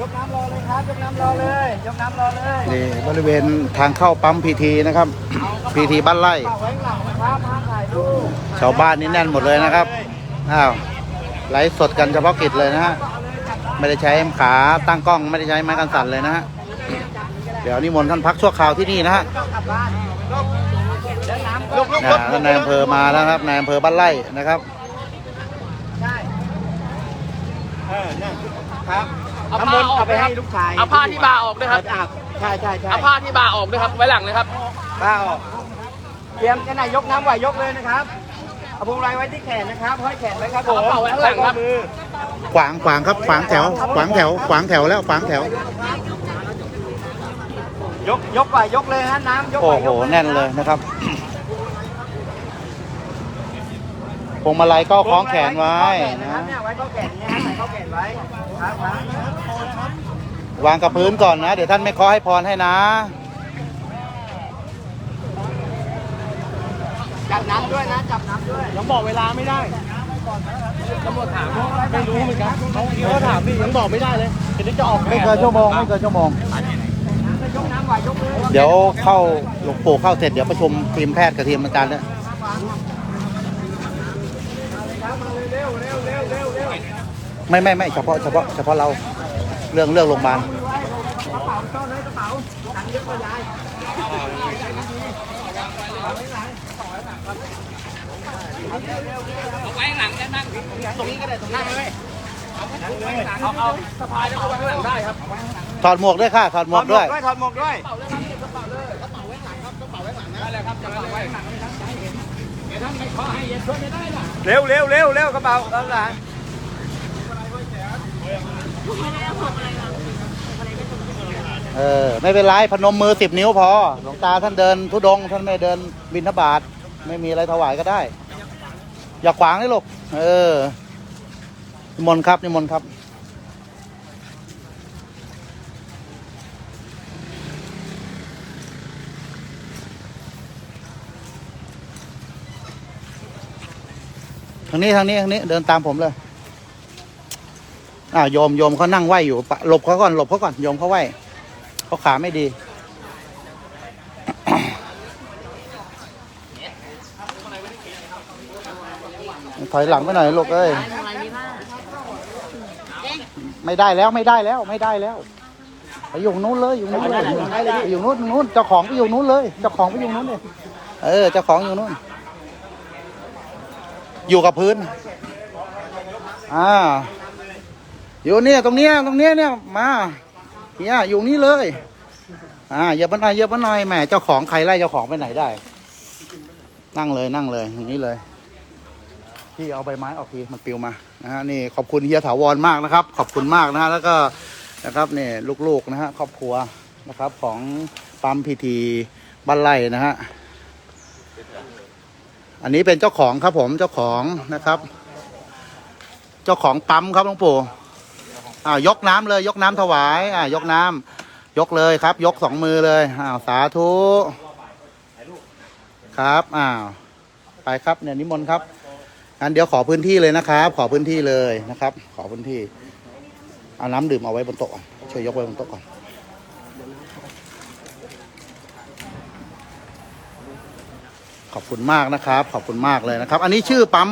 ยกน้ำรอเลยครับ ยกน้ำรอเลย ยกน้ำรอเลยนี่บริเวณทางเข้าปั๊มพีทีนะครับ พีทีบ้านไร่ฝากไว้ข้างหลังนะครับห้ามถ่ายรูปชาวบ้านนี่แน่นหมดเลยนะครับ อ้าว ไลฟ์สดกันเฉพาะกิจเลยนะฮะ ไม่ได้ใช้ขาตั้งกล้องไม่ได้ใช้ไม้กันสั่นเลยนะฮะ เดี๋ยวนิมนต์ท่านพักชั่วคราวที่นี่นะฮะกลับบ้านยกแล้วน้ำยกนะท่านนายอำเภอมาแล้วครับ นายอำเภอบ้านไร่นะครับ ใช่ เออเนี่ยครับเอาน้ำมผ้านต์ออเอากไปนะคให้รับลูกชายเอาผ้าที่บาออกด้วยครับเอออาบใช่ใช่ใช่เอาผ้าที่บาออกด้วยครับ ไว้หลังเลยครับป้าออกเตรียมจะไหนยกน้ำไหวยกเลยนะครับเอาพวงไรไว้ที่แขนนะครับห้อยแขนไว้ครับผมเอากระเป๋าไว้ข้างหลังครับ มือขวางขวางครับขวางแถว ขวางแถว ขวางแถวแล้วขวางแถว ยกยกไหวยกเลยฮะน้ำยกไหโอ้วโห ยกแน่นเลยนะครับ พวงมาลัยก็คล้องแขนไว้นะครับเนี่ยไว้ข้อแขนเนี่ยฮะใส่ข้อแขนไว้ครับครับวางกับพื้นก่อนนะ เดี๋ยวท่านไม่เคาะให้พรให้นะจับน้ำด้วยนะจับน้ำด้วยยังบอกเวลาไม่ได้ตำรวจถามไม่รู้เหมือนกันเขาเขาถามนี่ยังบอกไม่ได้เลยจะได้จะออกไม่เกินชั่วโมงไม่เกินชั่วโมงยกน้ำไหวยกมือเดี๋ยวเข้าหลวงปู่เข้าเสร็จเดี๋ยวประชุมทีมแพทย์กับทีมอาจารย์ด้วย เร็วเร็วเร็วเร็วเร็ว ไม่ไม่ไม่เฉพาะเฉพาะเฉพาะเราเรื่องเรื่องโรงพยาบาลเอาไว้หลังจะนั่งตรงนี้ก็ได้ตรงนั่งเลยเอาเอาสะพายแล้วเอาไว้ข้างหลังได้ครับถอดหมวกด้วยค่ะถอดหมวกด้วยถอดหมวกด้วยกระเป๋าเลยกระเป๋าได้เลยครับจะเอาไว้ข้างหลังเดี๋ยว ท่านไม่ขอให้เย็นช่วยไม่ได้ล่ะเร็วเร็วเร็วเร็วกระเป๋าเอาหลังเออไม่เป็นไรพนมมือสิบนิ้วพอ หลวงตาท่านเดินทุดง ท่านไม่เดินบิณฑบาตไม่มีอะไรถวายก็ได้ อย่าขวางนี่ลูกเออนิมนต์ครับนิมนต์ครับ ทางนี้ทางนี้ทางนี้เดินตามผมเลยอ่าโยมโยมเขานั่งไหวอยู่ปะหลบเขาก่อนหลบเขาก่อนโยมเขาไหวเขาขาไม่ดีถอยหลังไปหน่อยลูกเอ้ยไม่ได้แล้วไม่ได้แล้วไม่ได้แล้วไปอยู่นู้นเลยอยู่นู้นเลยอยู่นู้นนู้นเจ้าของไปอยู่นู้นเลยเจ้าของไปอยู่นู้นเลยเออเจ้าของอยู่นู้น อยู่กับพื้น อ่า อยู่เนี่ยตรงเนี้ยตรงเนี้ยเนี่ยมาเนี่ยอยู่นี่เลย อ่าอย่ามาหน่อยอย่ามาหน่อยแหมเจ้าของใครไล่เจ้าของไปไหนได้ นั่งเลยนั่งเลยอย่างนี้เลยพี่เอาใบไม้ออกทีมันปลิวมานะฮะนี่ขอบคุณเฮียถาวรมากนะครับ ขอบคุณมากนะฮะแล้วก็นะครับเนี่ยลูกๆนะฮะครอบครัวนะครับของปั๊มพีทีบ้านไร่นะฮะ อันนี้เป็นเจ้าของครับผมเจ้าของนะครับ เจ้าของปั๊มครับหลวงปู่อ่ายกน้ำเลย ยกน้ำถวายอ่ายกน้ำยกเลยครับ ยกสองมือเลยอ้าวสาธุครับอ้าวไปครับเนี่ยนิมนต์ครับงั้นเดี๋ยวขอพื้นที่เลยนะครับ ขอพื้นที่เลยนะครับ ขอพื้นที่ เอาน้ำดื่มเอาไว้บนโต๊ะก่อนช่วยยกไว้บนโต๊ะก่อน ขอบคุณมากนะครับ ขอบคุณมากเลยนะครับ อันนี้ชื่อปั๊ม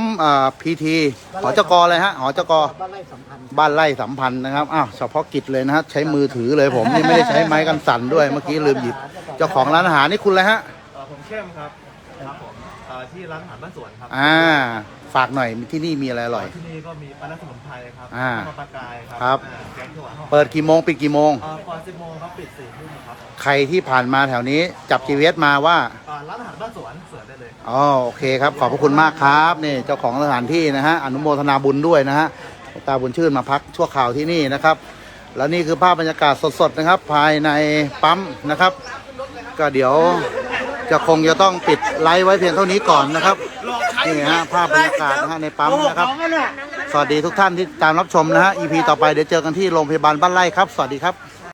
พีทีหอจกเลยฮะหอจกบ้านไร่สัมพันธ์บ้านไร่สัมพันธ์นะครับอ้าวเฉพาะกิจเลยนะฮะใช้มือถือเลยผมนี่ไม่ได้ใช้ไม้กันสั่นด้วยเมื่อกี้ลืมหยิบเจ้าของร้านอาหารนี่คุณเลยฮะเอ่อผมเข้มครับครับผมเอ่อที่ร้านอาหารบ้านสวนครับอ่าฝากหน่อยที่นี่มีอะไรอร่อย ที่นี่ก็มีปลาร้าสมุนไพรครับอ่าข้าวปลากายครัครับอ่าแกงเขียวหวานหอมเปิดกี่โมงปิดกี่โมงเอ่อก่อน10โมงครับปิด4ทุ่มครับใครที่ผ่านมาแถวนี้จับ GPS มาว่าเอ่อร้านอาหารบ้านสวนเสิร์ชได้เลย อ๋อโอเคครับ ขอบพระคุณมากครับนี่เจ้าของสถานที่นะฮะอนุโมทนาบุญด้วยนะฮะตาบุญชื่นมาพักชั่วคราวที่นี่นะครับ แล้วนี่คือภาพบรรยากาศสดๆนะครับ ภายในปั๊มนะครับ ก็เดี๋ยวจะคงจะต้องปิดไลฟ์ไว้เพียงเท่านี้ก่อนนะครับนี่ฮะภาพบรรยากาศนะฮะในปั๊มนะครับ สวัสดีทุกท่านที่ตามรับชมนะฮะ EP ต่อไปเดี๋ยวเจอกันที่โรงพยาบาลบ้านไร่ครับ สวัสดีครับ